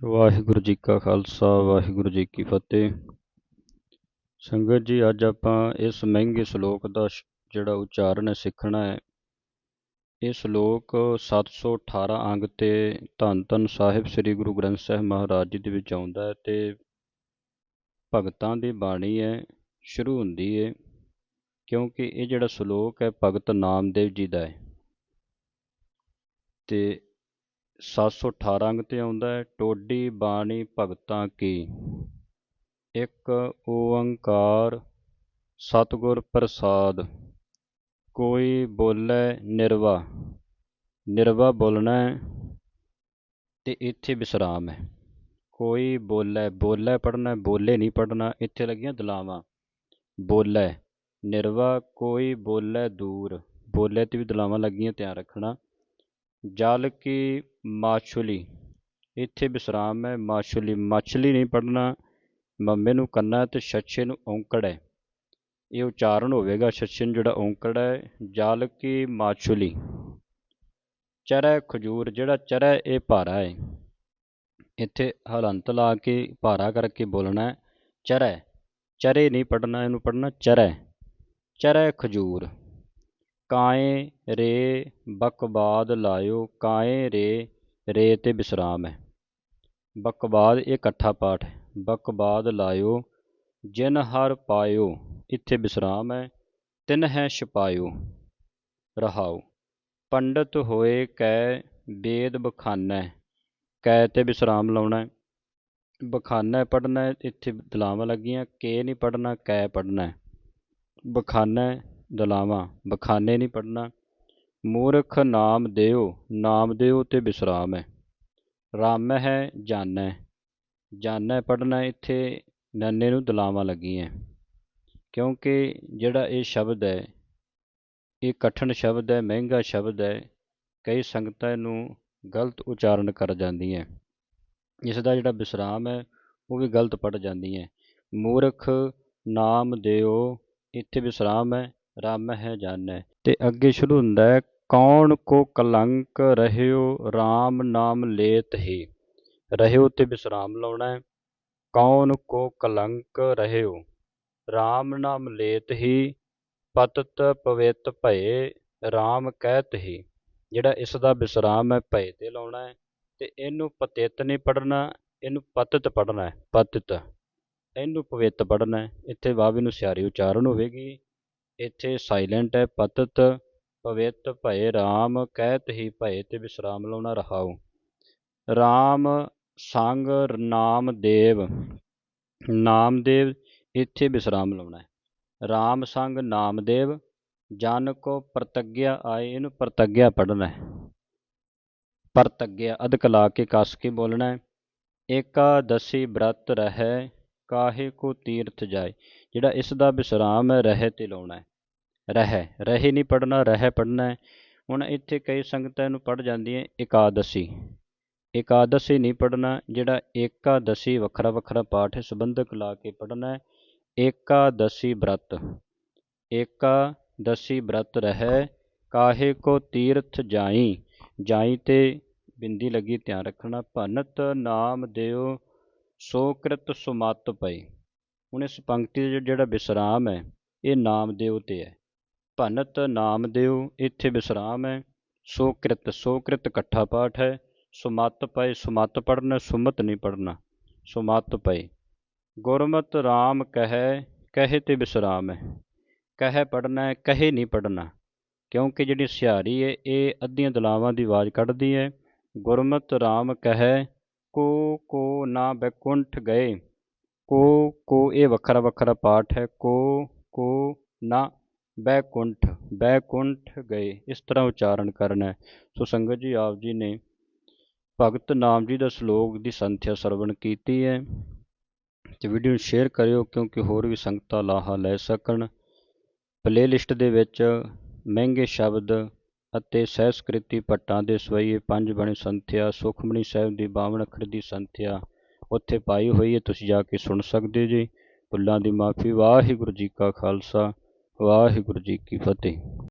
ਵਾਹਿਗੁਰੂ ਜੀ ਕਾ ਖਾਲਸਾ, ਵਾਹਿਗੁਰੂ ਜੀ ਕੀ ਫਤਿਹ। ਸੰਗਤ ਜੀ, ਅੱਜ ਆਪਾਂ ਇਸ ਮਹਿੰਗੇ ਸ਼ਲੋਕ ਦਾ ਜਿਹੜਾ ਉਚਾਰਨ ਹੈ ਸਿੱਖਣਾ ਹੈ, ਇਹ ਸ਼ਲੋਕ 718 ਅੰਗ ਤੇ ਧੰਨ ਧੰਨ ਸਾਹਿਬ ਸ੍ਰੀ ਗੁਰੂ ਗ੍ਰੰਥ ਸਾਹਿਬ ਮਹਾਰਾਜ ਜੀ ਦੇ ਵਿੱਚ ਆਉਂਦਾ ਹੈ ਤੇ ਭਗਤਾਂ ਦੀ ਬਾਣੀ ਹੈ, ਸ਼ੁਰੂ ਹੁੰਦੀ ਹੈ, ਕਿਉਂਕਿ ਇਹ ਜਿਹੜਾ ਸ਼ਲੋਕ ਹੈ ਭਗਤ ਨਾਮਦੇਵ ਜੀ ਦਾ ਹੈ। ਤੇ 718 ਅੰਗ ਤੇ ਆਉਂਦਾ ਹੈ। ਟੋਡੀ ਬਾਣੀ ਭਗਤਾਂ ਕੀ? ਇੱਕ ਓੰਕਾਰ ਸਤਿਗੁਰ ਪ੍ਰਸਾਦ। ਕੋਈ ਬੋਲੇ ਨਿਰਵਾ। ਨਿਰਵਾ ਬੋਲਣਾ ਤੇ ਇੱਥੇ ਵਿਸਰਾਮ ਹੈ। ਕੋਈ ਬੋਲੇ ਬੋਲੇ ਪੜਨਾ ਬੋਲੇ ਨਹੀਂ ਪੜਨਾ ਇੱਥੇ ਲੱਗੀਆਂ ਦਲਾਵਾਂ। ਬੋਲੇ, ਨਿਰਵਾ, ਕੋਈ ਬੋਲੇ ਦੂਰ। ਬੋਲੇ ਤੇ ਵੀ ਦਲਾਵਾਂ ਲੱਗੀਆਂ, ਧਿਆਨ ਰੱਖਣਾ। ਜਲ ਕੀ ਮਾਛੁਲੀ ਇੱਥੇ ਵਿਸਰਾਮ ਹੈ ਮਾਛੁਲੀ ਮਛਲੀ ਨਹੀਂ ਪੜਨਾ ਮੰਮੇ ਨੂੰ ਕੰਨਾ ਤੇ ਛੱਛੇ ਨੂੰ ਔਂਕੜ ਹੈ ਇਹ ਉਚਾਰਨ ਹੋਵੇਗਾ ਛੱਛੇ ਨੂੰ ਜਿਹੜਾ ਔਂਕੜ ਹੈ ਜਾਲ ਕੀ ਮਾਛੁਲੀ ਚਰੈ ਖਜੂਰ ਜਿਹੜਾ ਚਰੈ ਇਹ ਭਾਰਾ ਹੈ ਇੱਥੇ ਹਲੰਤ ਲਾ ਕੇ ਭਾਰਾ ਕਰਕੇ ਬੋਲਣਾ ਹੈ ਚਰੈ ਚਰੇ ਨਹੀਂ ਪੜਨਾ ਇਹਨੂੰ ਪੜਨਾ ਚਰੈ ਚਰੈ ਖਜੂਰ ਕਾਏ ਰੇ ਬਕਵਾਦ ਲਾਇਓ, ਕਾਏ ਰੇ ਰੇ ਤੇ ਵਿਸਰਾਮ ਹੈ। ਬਕਵਾਦ ਇਹ ਇਕੱਠਾ ਪਾਠ ਹੈ। ਬਕਬਾਦ ਲਾਇਓ, ਜਿਨ ਹਰ ਪਾਇਓ, ਇੱਥੇ ਵਿਸਰਾਮ ਹੈ, ਤਿਨ ਹੈ ਛਪਾਇਓ ਰਹਾਉ ਪੰਡਤ ਹੋਏ ਕੈ ਵੇਦ ਬਖਾਨੈ, ਕੈ ਤੇ ਵਿਸਰਾਮ ਲਾਉਣਾ ਬਖਾਨਾ ਪੜਨਾ ਇੱਥੇ ਦਲਾਵਾਂ ਲੱਗੀਆਂ, ਕੇ ਨਹੀਂ ਪੜਨਾ ਕੈ ਪੜਨਾ ਬਖਾਨਾ ਦਲਾਵਾਂ, ਬਖਾਨੇ ਨਹੀਂ ਪੜਨਾ ਮੂਰਖ ਨਾਮ ਦਿਓ ਨਾਮ ਦਿਓ ਤੇ ਵਿਸਰਾਮ ਹੈ। ਰਾਮ ਹੈ ਜਾਣੈ ਜਾਣੈ ਪੜਨਾ ਇੱਥੇ ਨੰਨੇ ਨੂੰ ਦਲਾਵਾਂ ਲੱਗੀਆਂ। ਕਿਉਂਕਿ ਜਿਹੜਾ ਇਹ ਸ਼ਬਦ ਹੈ, ਇਹ ਕਠਨ ਸ਼ਬਦ ਹੈ, ਮਹਿੰਗਾ ਸ਼ਬਦ ਹੈ, ਕਈ ਸੰਗਤਾਂ ਨੂੰ ਗਲਤ ਉਚਾਰਨ ਕਰ ਜਾਂਦੀਆਂ। ਇਸ ਦਾ ਜਿਹੜਾ ਵਿਸਰਾਮ ਹੈ, ਉਹ ਵੀ ਗਲਤ ਪੜ ਜਾਂਦੀਆਂ। ਮੂਰਖ ਨਾਮ ਦਿਓ, ਇੱਥੇ ਵਿਸਰਾਮ ਹੈ ਰਾਮ ਹੈ ਜਾਣੈ। ਤੇ ਅੱਗੇ ਸ਼ੁਰੂ ਹੁੰਦਾ ਹੈ, ਕੌਣ ਕੋ ਕਲੰਕ ਰਹਿਓ RAM ਨਾਮ ਲੇਤ ਹੀ। ਰਹਿਓ ਤੇ ਵਿਸਰਾਮ ਲਾਉਣਾ ਹੈ। ਕੌਣ ਕੋ ਕਲੰਕ ਰਹਿਓ RAM ਨਾਮ ਲੇਤ ਹੀ, ਪਤਤ ਪਵਿੱਤ ਭਏ RAM ਕਹਿਤ ਹੀ। ਜਿਹੜਾ ਇਸ ਦਾ ਵਿਸਰਾਮ ਹੈ, ਭਏ ਤੇ ਲਾਉਣਾ ਹੈ। ਤੇ ਇਹਨੂੰ ਪਤਿਤ ਨਹੀਂ ਪੜਨਾ ਇਹਨੂੰ ਪਤਿਤ ਪੜਨਾ ਹੈ, ਪਤਿਤ। ਇਹਨੂੰ ਪਵਿੱਤ ਪੜਨਾ ਹੈ। ਇੱਥੇ ਵਾਵੇ ਨੂੰ ਸਿਆਰੀ ਉਚਾਰਨ ਹੋਵੇਗੀ। ਇੱਥੇ ਸਾਇਲੈਂਟ ਹੈ, ਪਤਤ, ਪਵਿੱਤ, ਭਏ RAM ਕਹਿਤ ਹੀ ਭਏ, ਤੇ ਵਿਸਰਾਮ ਲਾਉਣਾ ਰਹਾਉ। RAM ਸੰਗ ਨਾਮਦੇਵ ਨਾਮਦੇਵ ਇੱਥੇ ਵਿਸਰਾਮ ਲਾਉਣਾ ਹੈ। RAM ਸੰਗ ਨਾਮਦੇਵ ਜਨ ਕੋ ਪ੍ਰਤੱਗਿਆ ਆਏ, ਇਹਨੂੰ ਪ੍ਰਤੱਗਿਆ ਪੜ੍ਹਨਾ ਹੈ। ਪ੍ਰਤੱਗਿਆ ਅਧਿਕ ਲਾ ਕੇ ਕੱਸ ਕੇ ਬੋਲਣਾ ਹੈ। ਏਕਾਦਸੀ ਬ੍ਰਤ ਰਹਿ, ਕਾਹੇ ਕੋ ਤੀਰਥ ਜਾਏ। ਜਿਹੜਾ ਇਸ ਦਾ ਵਿਸਰਾਮ ਹੈ, ਰਹਿ ਤੇ ਲਾਉਣਾ ਹੈ। ਰਹਿ, ਰਹੇ ਨਹੀਂ ਪੜਨਾ ਰਹਿ ਪੜਨਾ ਹੈ। ਹੁਣ ਇੱਥੇ ਕਈ ਸੰਗਤਾਂ ਨੂੰ ਪੜ ਜਾਂਦੀਆਂ ਇਕਾਦਸੀ। ਇਕਾਦਸੀ ਨਹੀਂ ਪੜਨਾ ਜਿਹੜਾ ਏਕਾਦਸੀ ਵੱਖਰਾ ਵੱਖਰਾ ਪਾਠ ਹੈ ਸੰਬੰਧਕ ਲਾ ਕੇ ਪੜਨਾ ਹੈ ਏਕਾਦਸੀ ਵਰਤ ਏਕਾਦਸੀ ਵਰਤ ਰਹਿ, ਕਾਹੇ ਕੋ ਤੀਰਥ ਜਾਈ ਜਾਈ ਤੇ ਬਿੰਦੀ ਲੱਗੀ ਧਿਆਨ ਰੱਖਣਾ, ਭਨਤ ਨਾਮ ਦਿਓ, ਸੋ ਕ੍ਰਿਤ ਸੁਮਤ ਪਈ। ਹੁਣ ਇਸ ਪੰਕਤੀ ਦਾ ਜਿਹੜਾ ਵਿਸਰਾਮ ਹੈ, ਇਹ ਨਾਮ ਦਿਓ ਤੇ ਹੈ। ਭਨਤ ਨਾਮ ਦਿਓ ਇੱਥੇ ਵਿਸਰਾਮ ਹੈ। ਸੋ ਕ੍ਰਿਤ ਸੋ ਕ੍ਰਿਤ ਇਕੱਠਾ ਪਾਠ ਹੈ। ਸੁਮਤ ਪਏ, ਸੁਮਤ ਪੜਨਾ ਸੁਮਤ ਨਹੀਂ ਪੜਨਾ ਸੁਮਤ ਪਏ। ਗੁਰਮਤ RAM ਕਹੈ, ਕਹੇ ਤੇ ਵਿਸਰਾਮ ਹੈ। ਕਹੇ ਪੜਨਾ ਹੈ, ਕਹੇ ਨਹੀਂ ਪੜਨਾ ਕਿਉਂਕਿ ਜਿਹੜੀ ਸਿਹਾਰੀ ਹੈ, ਇਹ ਅੱਧੀਆਂ ਦਲਾਵਾਂ ਦੀ ਆਵਾਜ਼ ਕੱਢਦੀ ਹੈ। ਗੁਰਮਤ RAM ਕਹੈ, ਕੋ ਕੋ ਨਾ ਬੈਕੁੰਠ ਗਏ। ਕੋ ਕੋ ਇਹ ਵੱਖਰਾ ਵੱਖਰਾ ਪਾਠ ਹੈ। ਕੋ ਕੋ ਨਾ ਬੈਕੁੰਠ ਬੈਕੁੰਠ ਗਏ ਇਸ ਤਰ੍ਹਾਂ ਉਚਾਰਨ ਕਰਨਾ ਹੈ ਸੋ ਸੰਗਤ ਜੀ ਆਪ ਜੀ ਨੇ ਭਗਤ ਨਾਮ ਜੀ ਦਾ ਸ਼ਲੋਕ ਦੀ ਸੰਥਿਆ ਸਰਵਣ ਕੀਤੀ ਹੈ ਤੇ ਵੀਡੀਓ ਨੂੰ ਸ਼ੇਅਰ ਕਰਿਓ ਕਿਉਂਕਿ ਹੋਰ ਵੀ ਸੰਗਤਾਂ ਲਾਹਾ ਲੈ ਸਕਣ ਪਲੇਲਿਸਟ ਦੇ ਵਿੱਚ ਮਹਿੰਗੇ ਸ਼ਬਦ ਅਤੇ ਸਹਿਸਕ੍ਰਿਤੀ ਭੱਟਾਂ ਦੇ ਸਵਈਏ ਪੰਜ ਬਣੇ ਸੰਥਿਆ ਸੁਖਮਣੀ ਸਾਹਿਬ ਦੀ ਬਾਵਨ ਅੱਖਰ ਦੀ ਸੰਥਿਆ ਉੱਥੇ ਪਾਈ ਹੋਈ ਹੈ ਤੁਸੀਂ ਜਾ ਕੇ ਸੁਣ ਸਕਦੇ ਜੀ ਭੁੱਲਾਂ ਦੀ ਮਾਫੀ ਵਾਹਿਗੁਰੂ ਜੀ ਕਾ ਖਾਲਸਾ ਵਾਹਿਗੁਰੂ ਜੀ ਕੀ ਫਤਿਹ।